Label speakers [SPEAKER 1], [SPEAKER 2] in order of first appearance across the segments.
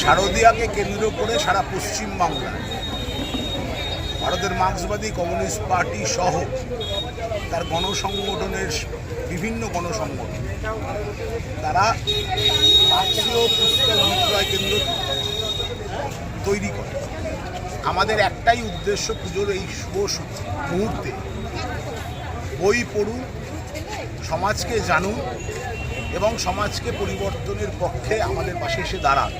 [SPEAKER 1] শারদিয়াকে কেন্দ্র করে সারা পশ্চিম বাংলায় ভারতের মার্ক্সবাদী কমিউনিস্ট পার্টি সহ তার গণসংগঠনের বিভিন্ন গণসংগঠন, তারা মার্ক্সীয় পুস্তক বিক্রয় কেন্দ্র তৈরি করে। আমাদের একটাই উদ্দেশ্য পুজোর এই শুভ মুহূর্তে বই পড়ুন, সমাজকে জানুন এবং সমাজকে পরিবর্তনের পক্ষে আমাদের পাশে এসে দাঁড়ান।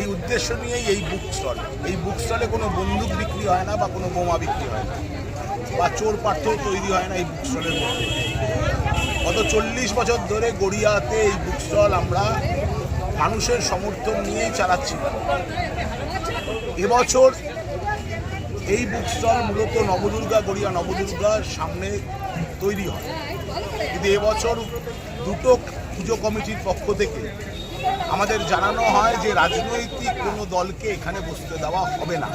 [SPEAKER 1] এই উদ্দেশ্য নিয়েই এই বুক স্টল এই বুক স্টলে কোনো বন্দুক বিক্রি হয় না বা কোনো বোমা বিক্রি হয় না। বা চোর পাঠ্য তৈরি হয় না এই বুক স্টলের মধ্যে। গত চল্লিশ বছর ধরে গড়িয়াতে এই বুক স্টল আমরা মানুষের সমর্থন নিয়েই চালাচ্ছিলাম এবছর এই বুক স্টল মূলত নবদুর্গা, গড়িয়া নবদুর্গার সামনে তৈরি হয়। কিন্তু এবছর দুটো পুজো কমিটির পক্ষ থেকে আমাদের জানানো হয় যে রাজনৈতিক কোনো দলকে এখানে বসতে দেওয়া হবে না।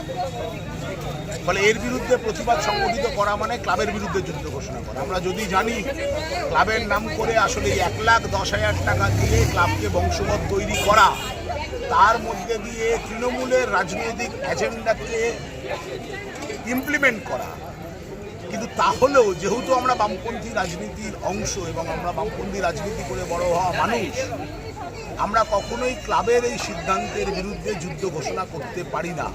[SPEAKER 1] ফলে এর বিরুদ্ধে প্রতিবাদ সংগঠিত করা মানে ক্লাবের বিরুদ্ধে যুদ্ধ ঘোষণা করা। আমরা যদি জানি ক্লাবের নাম করে আসলে এক লাখ দশ হাজার টাকা দিয়ে ক্লাবকে বংশবদ্ধ তৈরি করা, তার মধ্যে দিয়ে তৃণমূলের রাজনৈতিক এজেন্ডাকে ইমপ্লিমেন্ট করা তাহলেও যেহেতু আমরা বামপন্থী রাজনীতির অংশ এবং আমরা বামপন্থী রাজনীতি করে বড় হওয়া মানুষ, আমরা কখনোই ক্লাবের এই সিদ্ধান্তের বিরুদ্ধে যুদ্ধ ঘোষণা করতে পারি না।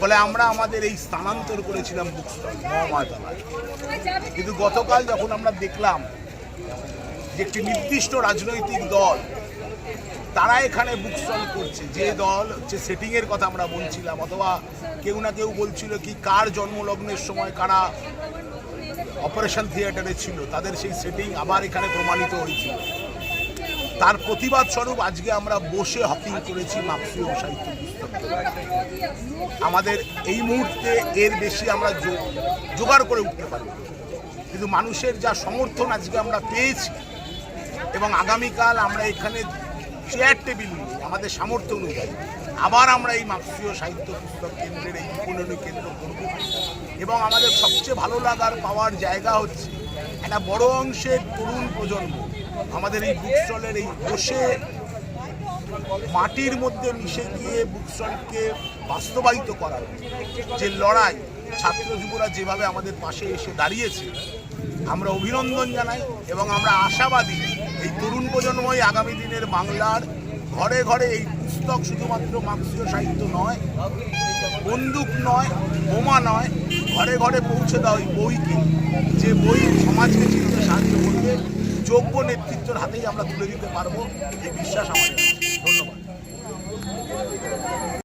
[SPEAKER 1] ফলে আমরা আমাদের এই স্থানান্তর করেছিলাম বুকস্টল কিন্তু গতকাল যখন আমরা দেখলাম যে একটি নির্দিষ্ট রাজনৈতিক দল তারা এখানে বুক স্টল করছে। যে দল হচ্ছে সেটিংয়ের কথা আমরা বলছিলাম, অথবা কেউ না কেউ বলছিল কি কার জন্মলগ্নের সময় কারা অপারেশন থিয়েটারে ছিল, তাদের সেই সেটিং আবার এখানে প্রমাণিত হয়েছিল। তার প্রতিবাদ স্বরূপ আজকে আমরা বসে হকিং করেছি মার্ক্সীয় সাহিত্য আমাদের এই মুহূর্তে এর বেশি আমরা জোগাড় করে উঠতে পারি কিন্তু মানুষের যা সমর্থন আজকে আমরা পেয়েছি, এবং আগামীকাল আমরা এখানে চেয়ার টেবিল নিয়ে, আমাদের সামর্থ্য অনুযায়ী। আবার আমরা এই মার্ক্সীয় সাহিত্য পুস্তক কেন্দ্রের এই বিপণনী কেন্দ্র করব। এবং আমাদের সবচেয়ে ভালো লাগার পাওয়ার জায়গা হচ্ছে একটা বড় অংশের তরুণ প্রজন্ম আমাদের এই বুক স্টলের এই বসে মাটির মধ্যে মিশে গিয়ে বুক স্টলকে বাস্তবায়িত করার যে লড়াই ছাত্র যুবরা যেভাবে আমাদের পাশে এসে দাঁড়িয়েছে, আমরা অভিনন্দন জানাই এবং আমরা আশাবাদী এই তরুণ প্রজন্মই আগামী দিনের বাংলার ঘরে ঘরে এই পুস্তক শুধুমাত্র মার্ক্সীয় সাহিত্য নয়, বন্দুক নয়, বোমা নয়, ঘরে ঘরে পৌঁছে দেওয়া ওই বইকে, যে বই সমাজকে চিনতে সাহায্য করবে, যোগ্য নেতৃত্বের হাতেই আমরা তুলে দিতে পারব, এই বিশ্বাস আমাদের আছে।